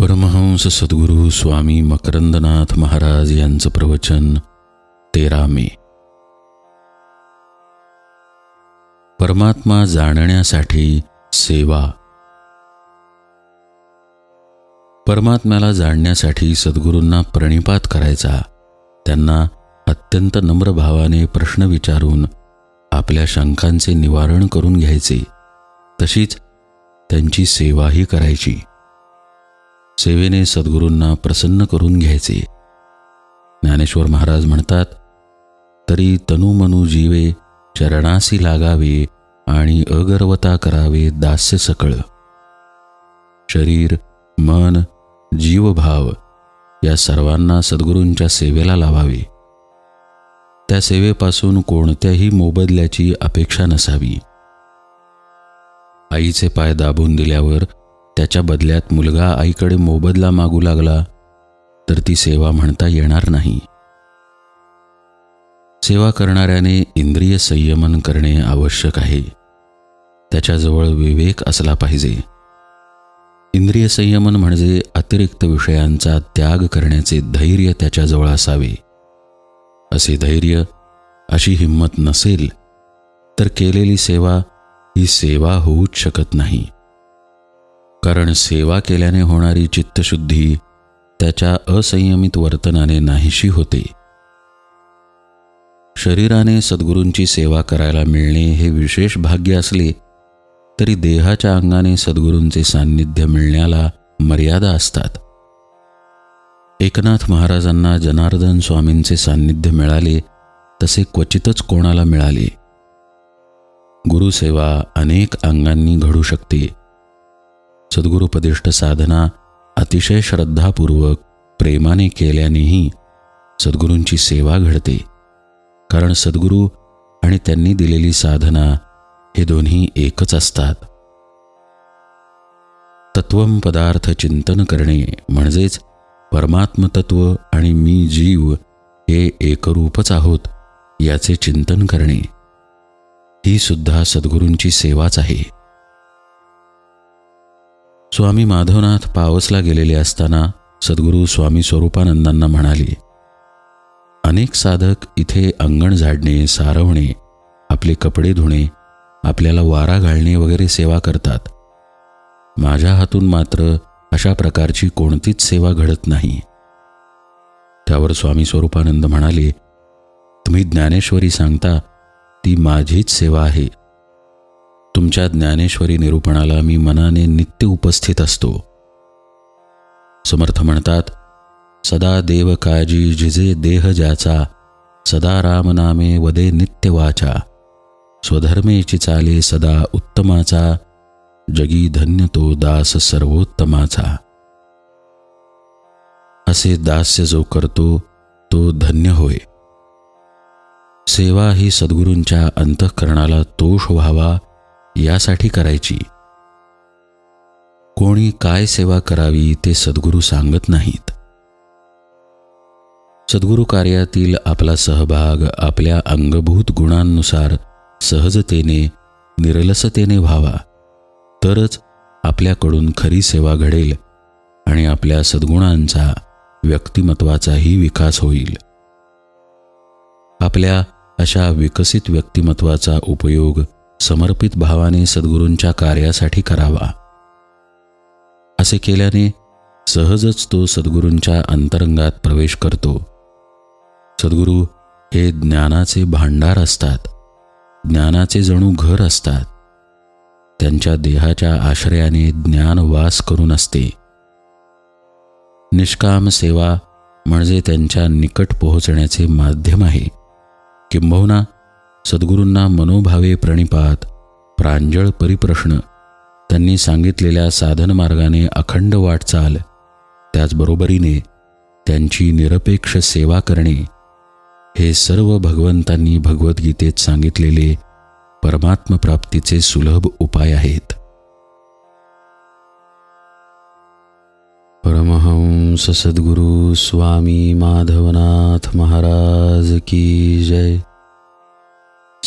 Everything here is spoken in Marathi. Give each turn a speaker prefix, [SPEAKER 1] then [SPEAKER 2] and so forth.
[SPEAKER 1] परमहंस सद्गुरू स्वामी मकरंदनाथ महाराज यांचं प्रवचन तेरा मे. परमात्मा जाणण्यासाठी सेवा. परमात्म्याला जाणण्यासाठी सद्गुरूंना प्रणिपात करायचा. त्यांना अत्यंत नम्र भावाने प्रश्न विचारून आपल्या शंकांचे निवारण करून घ्यायचे. तशीच त्यांची सेवाही करायची. सेवेने सद्गुरूंना प्रसन्न करून घ्यायचे. ज्ञानेश्वर महाराज म्हणतात तरी तनुमनु जीवे चरणासी लागावे आणि अगर्वता करावे दास्य सकळ. शरीर मन जीवभाव या सर्वांना सद्गुरूंच्या सेवेला लावावे. त्या सेवेपासून कोणत्याही मोबदल्याची अपेक्षा नसावी. आईचे पाय दाबून दिल्यावर त्याच्या बदल्यात मुलगा आईकडे मोबदला मागू लागला तर ती सेवा म्हणता येणार नाही. सेवा करणाऱ्याने इंद्रिय संयमन करणे आवश्यक आहे. त्याच्याजवळ विवेक असला पाहिजे. इंद्रिय संयमन म्हणजे अतिरिक्त विषयांचा त्याग करण्याचे धैर्य त्याच्याजवळ असावे. असे धैर्य अशी हिंमत नसेल तर केलेली सेवा ही सेवा होऊच शकत नाही. कारण सेवा केल्याने होणारी चित्तशुद्धी त्याच्या असंयमित वर्तनाने नाहीशी होते. शरीराने सद्गुरूंची सेवा करायला मिळणे हे विशेष भाग्य असले तरी देहाच्या अंगाने सद्गुरूंचे सान्निध्य मिळण्याला मर्यादा असतात. एकनाथ महाराजांना जनार्दन स्वामींचे सान्निध्य मिळाले तसे क्वचितच कोणाला मिळाले. गुरुसेवा अनेक अंगांनी घडू शकते. सद्गुरुपदिष्ट साधना अतिशय श्रद्धापूर्वक प्रेमाने केल्यानेही सद्गुरूंची सेवा घडते. कारण सद्गुरू आणि त्यांनी दिलेली साधना हे दोन्ही एकच असतात. तत्वम पदार्थ चिंतन करणे म्हणजेच परमात्मतत्व आणि मी जीव हे एकरूपच आहोत याचे चिंतन करणे. ही सुद्धा सद्गुरूंची सेवाच आहे. स्वामी माधवनाथ पावसला गेलेले असताना सद्गुरू स्वामी स्वरूपानंदांना म्हणाले अनेक साधक इथे अंगण झाडणे सारवणे आपले कपडे धुणे आपल्याला वारा घालणे वगैरे सेवा करतात. माझ्या हातून मात्र अशा प्रकारची कोणतीच सेवा घडत नाही. त्यावर स्वामी स्वरूपानंद म्हणाले तुम्ही ज्ञानेश्वरी सांगता ती माझीच सेवा आहे. तुमच्या ज्ञानेश्वरी निरूपणाला मी मनाने नित्य उपस्थित असतो. समर्थ म्हणतात सदा देव काळजी जिजे देह ज्याचा सदा रामनामे वदे नित्य वाचा. स्वधर्मेची चाले सदा उत्तमाचा जगी धन्य तो दास सर्वोत्तमाचा. असे दास्य जो करतो तो धन्य होय. सेवा ही सद्गुरूंच्या अंतःकरणाला तोष व्हावा यासाठी करायची. कोणी काय सेवा करावी ते सद्गुरू सांगत नाहीत. सद्गुरू कार्यातील आपला सहभाग आपल्या अंगभूत गुणांनुसार सहजतेने निरलसतेने व्हावा. तरच आपल्याकडून खरी सेवा घडेल आणि आपल्या सद्गुणांचा व्यक्तिमत्वाचाही विकास होईल. आपल्या अशा विकसित व्यक्तिमत्वाचा उपयोग समर्पित भावाने सद्गुरूंच्या कार्यासाठी करावा. असे केल्याने सहजच तो सद्गुरूंच्या अंतरंगात प्रवेश करतो. सद्गुरू हे ज्ञानाचे भांडार असतात. ज्ञानाचे जणू घर असतात. त्यांच्या देहाच्या आश्रयाने ज्ञान वास करून असते. निष्काम सेवा म्हणजे त्यांच्या निकट पोहोचण्याचे माध्यम आहे. किंबहुना सद्गुरूंना मनोभावे प्रणिपात प्रांजळ परिप्रश्न. त्यांनी सांगितलेल्या साधनमार्गाने अखंड वाटचाल त्याचबरोबरीने त्यांची निरपेक्ष सेवा करणे. हे सर्व भगवंतांनी भगवद्गीतेत सांगितलेले परमात्मप्राप्तीचे सुलभ उपाय आहेत. परमहंस सद्गुरु स्वामी माधवनाथ महाराज की जय.